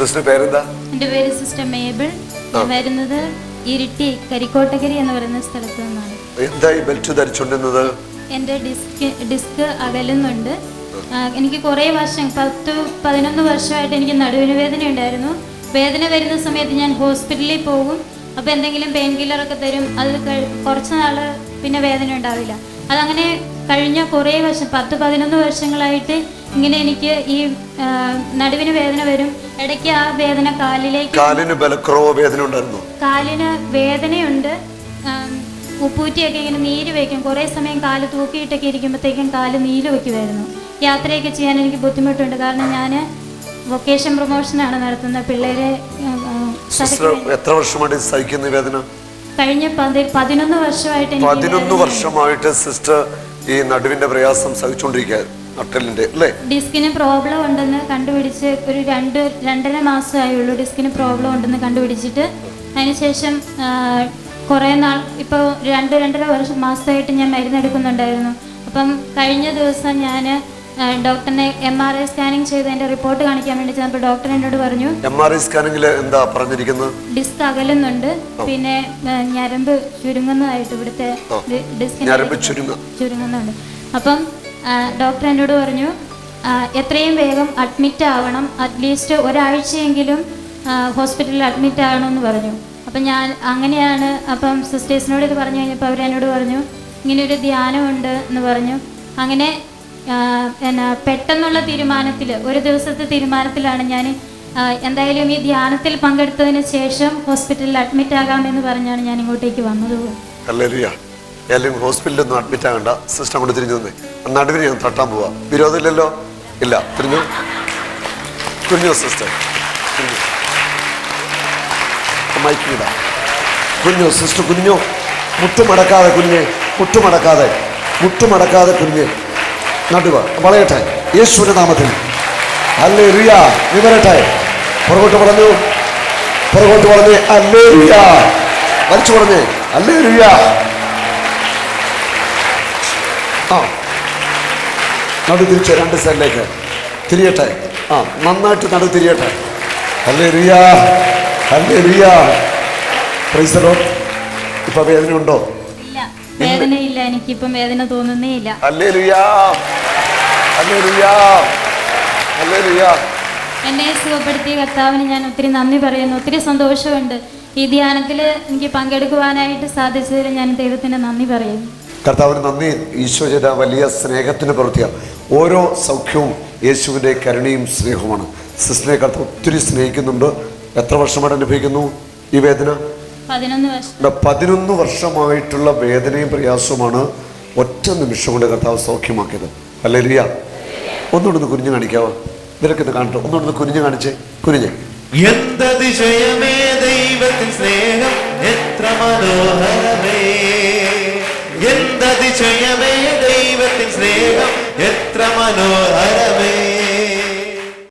Sister പേരെന്താ? എന്റെ പേര് സിസ്റ്റർ മേബിൾ. ഞാൻ വരുന്നത് ഇരിട്ടി കരിക്കോട്ടകരി എന്ന് പറയുന്ന സ്ഥലത്ത് നിന്നാണ്. എന്താ ഈ ബെൽറ്റ് ധരിച്ചുകൊണ്ടിരുന്നത്? എന്റെ ഡിസ്ക് ഡിസ്ക് അകലുന്നുണ്ട്. എനിക്ക് കുറേ വർഷം പത്ത് പതിനൊന്ന് വർഷമായിട്ട് എനിക്ക് നടുവിന് വേദന ഉണ്ടായിരുന്നു. വേദന വരുന്ന സമയത്ത് ഞാൻ ഹോസ്പിറ്റലിൽ പോകും. അപ്പോൾ എന്തെങ്കിലും പെയിൻ കില്ലർ ഒക്കെ തരും. അത് കുറച്ച് നാൾ പിന്നെ വേദന ഉണ്ടാവില്ല. അതങ്ങനെ കഴിഞ്ഞ കുറേ വർഷം പത്ത് പതിനൊന്ന് വർഷങ്ങളായിട്ട് ഇങ്ങനെ എനിക്ക് ഈ നടുവിന് വേദന വരും. ഇടയ്ക്ക് ആ വേദന കാലിലേക്ക് കാലിന് ബലക്കുറവോ വേദന ഉണ്ടായിരുന്നു? കാലിന് വേദനയുണ്ട്. ഉപ്പൂറ്റിയൊക്കെ ഇങ്ങനെ നീര് വയ്ക്കും. കുറേ സമയം കാൽ തൂക്കിയിട്ടൊക്കെ ഇരിക്കുമ്പോഴത്തേക്കും കാൽ നീര് വയ്ക്കുമായിരുന്നു. യാത്രയൊക്കെ ചെയ്യാൻ എനിക്ക് ബുദ്ധിമുട്ടുണ്ട്. കാരണം ഞാൻ വൊക്കേഷൻ പ്രൊമോഷനാണ് നടത്തുന്നത്. പിള്ളേരെ എത്ര വർഷമായിട്ട് സഹിക്കുന്ന വേദന? കഴിഞ്ഞ പതി പതിനൊന്ന് വർഷമായിട്ട് പതിനൊന്ന് വർഷമായിട്ട് സിസ്റ്റർ ഈ നടുവിന്റെ പ്രയാസം സഹിച്ചുകൊണ്ടിരിക്കുക നട്ടലിന്റെ അല്ലേ? ഡിസ്കിന് പ്രോബ്ലം ഉണ്ടെന്ന് കണ്ടുപിടിച്ച് ഒരു രണ്ട് രണ്ടര മാസമായുള്ളൂ ഡിസ്കിന് പ്രോബ്ലം ഉണ്ടെന്ന് കണ്ടുപിടിച്ചിട്ട്. അതിനുശേഷം കുറേ നാൾ ഇപ്പോൾ രണ്ട് രണ്ടര വർഷം മാസമായിട്ട് ഞാൻ മരുന്നെടുക്കുന്നുണ്ടായിരുന്നു. അപ്പം കഴിഞ്ഞ ദിവസം ഞാൻ ഡോക്ടറിനെ എം ആർ ഐ സ്കാനിങ് ചെയ്ത് എന്റെ റിപ്പോർട്ട് കാണിക്കാൻ വേണ്ടി ചെന്നപ്പോൾ ഡോക്ടർ എന്നോട് പറഞ്ഞു എം ആർ ഐ സ്കാനിങ്ങിൽ എന്താ പറഞ്ഞിരിക്കുന്നത്? ഡിസ്ക് അകലുന്നുണ്ട്. പിന്നെ ഞരമ്പ് ചുരുങ്ങുന്നതായിട്ട് ഇവിടുത്തെ ഡിസ്ക് ഞരമ്പ് ചുരുങ്ങ ചുരുങ്ങുന്നുണ്ട്. അപ്പം ഡോക്ടർ എന്നോട് പറഞ്ഞു എത്രയും വേഗം അഡ്മിറ്റ് ആവണം. അറ്റ്ലീസ്റ്റ് ഒരാഴ്ചയെങ്കിലും ഹോസ്പിറ്റലിൽ അഡ്മിറ്റ് ആവണമെന്ന് പറഞ്ഞു. അപ്പം ഞാൻ അങ്ങനെയാണ് അപ്പം സിസ്റ്റേഴ്സിനോട് ഇത് പറഞ്ഞു കഴിഞ്ഞപ്പോൾ അവരെന്നോട് പറഞ്ഞു ഇങ്ങനൊരു ഒരു ധ്യാനമുണ്ട് എന്ന് പറഞ്ഞു. അങ്ങനെ എന്നാ പെട്ടെന്നുള്ള തീരുമാനത്തിൽ ഒരു ദിവസത്തെ തീരുമാനത്തിലാണ് ഞാൻ എന്തായാലും ഈ ധ്യാനത്തിൽ പങ്കെടുത്തതിന് ശേഷം ഹോസ്പിറ്റലിൽ അഡ്മിറ്റ് ആകാമെന്ന് പറഞ്ഞാണ് ഞാൻ ഇങ്ങോട്ടേക്ക് വന്നത്. അല്ലെങ്കിൽ ഹോസ്പിറ്റലിൽ ഒന്നും അഡ്മിറ്റ് ആകണ്ട സിസ്റ്റം കൊണ്ട് തിരിഞ്ഞു തന്നെ നടുവിന് ഞാൻ തട്ടാൻ പോവാ. വിരോധമില്ലല്ലോ? ഇല്ല. തിരിഞ്ഞു. കുഞ്ഞു സിസ്റ്റർ കുഞ്ഞു. സിസ്റ്റർ കുഞ്ഞു മുട്ടുമടക്കാതെ കുഞ്ഞ്. മുട്ടുമടക്കാതെ. മുട്ടുമടക്കാതെ കുഞ്ഞ്. നടുവ. വളയട്ടെ. യേശുവിന്റെ നാമത്തിൽ. അല്ലേ റിയ വിവരട്ടെ. പുറകോട്ട് പറഞ്ഞു പുറകോട്ട് പറഞ്ഞേ അല്ലേ റിയ വലിച്ചു പറഞ്ഞേ അല്ലേ റിയ ആ. നടു തിരിച്ചു രണ്ട് സൈഡിലേക്ക്. തിരിയട്ടെ. ആ നന്നായിട്ട് നടു തിരിയട്ടെ. അല്ലേ റിയാ അല്ലേ റിയാ പ്രൈസറോ ഇപ്പൊ വേദന ഉണ്ടോ? ഇല്ല വേദനയില്ല എനിക്കിപ്പം വേദന തോന്നുന്നേ ഇല്ല. അല്ലേ റിയാ അല്ലേ റിയാ അല്ലേ റിയാ എന്നെ സുഖപ്പെടുത്തിയ കർത്താവിന് ഞാൻ ഒത്തിരി നന്ദി പറയുന്നു. ഒത്തിരി സന്തോഷമുണ്ട്. ഈ ധ്യാനത്തിൽ എനിക്ക് പങ്കെടുക്കുവാനായിട്ട് സാധിച്ചതിൽ ഞാൻ ദൈവത്തിന് നന്ദി പറയുന്നു. കർത്താവിന് നന്ദി. ഈശോ ചെയ്ത വലിയ സ്നേഹത്തിന് പ്രവൃത്തിയാണ്. ഓരോ സൗഖ്യവും യേശുവിന്റെ കരുണയും സ്നേഹവുമാണ്. സിസ്റ്ററെ കർത്താവ് ഒത്തിരി സ്നേഹിക്കുന്നുണ്ട്. എത്ര വർഷമായിട്ട് അനുഭവിക്കുന്നു ഈ വേദന? പതിനൊന്ന് വർഷമായിട്ടുള്ള വേദനയും പ്രയാസവുമാണ് ഒറ്റ നിമിഷം കൊണ്ട് കർത്താവ് സൗഖ്യമാക്കിയത്. അല്ലേ ലിയ ഒന്നുകൊണ്ടൊന്ന് ഒന്ന് കുനിഞ്ഞ് കാണിക്കാവോ? നിനക്ക് ഇത് കാണട്ടെ ഒന്നുകൊണ്ടൊന്ന് ഒന്ന് കുനിഞ്ഞ് കാണിച്ചേ. കുനിഞ്ഞ്. എന്തതിശയമേ ദൈവത്തിൻ സ്നേഹം? എത്ര മനോഹരമേ. എന്തതിശയമേ ദൈവത്തിൻ സ്നേഹം. എത്ര മനോഹരമേ.